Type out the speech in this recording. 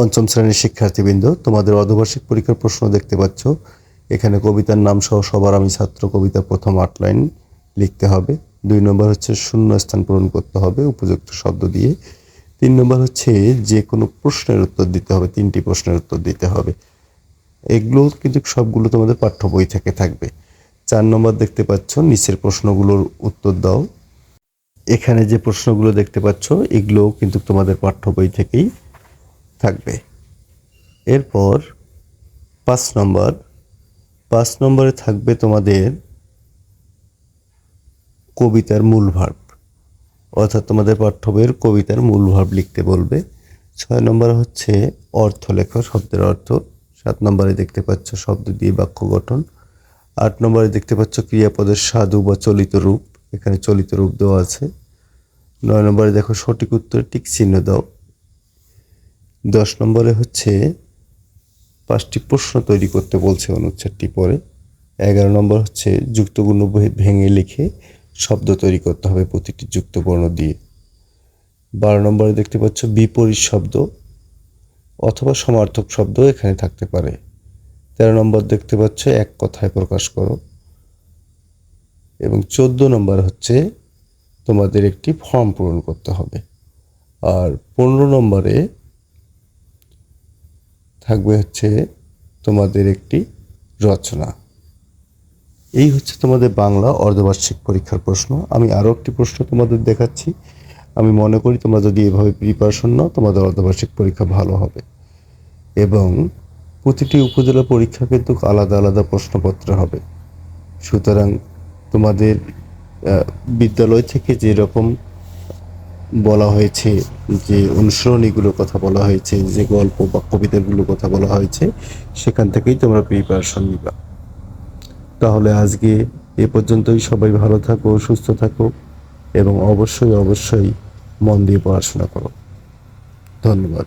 পঞ্চম শ্রেণির শিক্ষার্থীবৃন্দ, তোমাদের অর্ধবার্ষিক পরীক্ষার প্রশ্ন দেখতে পাচ্ছ। এখানে কবিতার নাম সহ সবার আমি ছাত্র কবিতা প্রথম আট লাইন লিখতে হবে। দুই নম্বর হচ্ছে শূন্য স্থান পূরণ করতে হবে, উপযুক্ত শব্দ দিয়ে। তিন নম্বর হচ্ছে যে কোনো প্রশ্নের উত্তর দিতে হবে, তিনটি প্রশ্নের উত্তর দিতে হবে। এগুলো কিন্তু সবগুলো তোমাদের পাঠ্য বই থেকে থাকবে। চার নম্বর দেখতে পাচ্ছ, নিচের প্রশ্নগুলোর উত্তর দাও। এখানে যে প্রশ্নগুলো দেখতে পাচ্ছ, এগুলোও কিন্তু তোমাদের পাঠ্য বই থেকেই থাকবে। এরপর পাঁচ নম্বর, পাঁচ নম্বরে থাকবে তোমাদের কবিতার মূল ভার্ব অর্থাৎ তোমাদের পাঠ্য বইয়ের কবিতার মূল ভার্ব লিখতে বলবে। ছয় নম্বর হচ্ছে অর্থ লেখো শব্দের অর্থ। সাত নম্বরে দেখতে পাচ্ছ শব্দ দিয়ে বাক্য গঠন। আট নম্বরে দেখতে পাচ্ছ ক্রিয়াপদের সাধু বা চলিত রূপ। এখানে চলিত রূপ দেওয়া আছে। নয় নম্বরে দেখো সঠিক উত্তর টিক চিহ্ন দাও। দশ নম্বরে হচ্ছে পাঁচটি প্রশ্ন তৈরি করতে বলছে অনুচ্ছেদটি পরে। এগারো নম্বর হচ্ছে যুক্তগুণ ভেঙে লিখে শব্দ তৈরি করতে হবে প্রতিটি যুক্তবর্ণ দিয়ে। বারো নম্বরে দেখতে পাচ্ছ বিপরীত শব্দ অথবা সমার্থক শব্দ এখানে থাকতে পারে। তেরো নম্বর দেখতে পাচ্ছ এক কথায় প্রকাশ করো। এবং চোদ্দ নম্বর হচ্ছে তোমাদের একটি ফর্ম পূরণ করতে হবে। আর পনেরো নম্বরে থাকবে হচ্ছে তোমাদের একটি রচনা। এই হচ্ছে তোমাদের বাংলা অর্ধবার্ষিক পরীক্ষার প্রশ্ন। আমি আরও একটি প্রশ্ন তোমাদের দেখাচ্ছি। আমি মনে করি তোমরা যদি এভাবে প্রিপারেশন নাও, তোমাদের অর্ধবার্ষিক পরীক্ষা ভালো হবে। এবং প্রতিটি উপজেলা পরীক্ষা কিন্তু আলাদা আলাদা প্রশ্নপত্র হবে। সুতরাং তোমাদের বিদ্যালয় থেকে যেরকম বলা হয়েছে যে অনুসরণীগুলোর কথা বলা হয়েছে, যে গল্প বা কবিতাগুলোর কথা বলা হয়েছে, সেখান থেকেই তোমরা প্রিপারেশন নিবা। তাহলে আজকে এ পর্যন্তই। সবাই ভালো থাকো, সুস্থ থাকো এবং অবশ্যই অবশ্যই মন দিয়ে পড়াশোনা করো। ধন্যবাদ।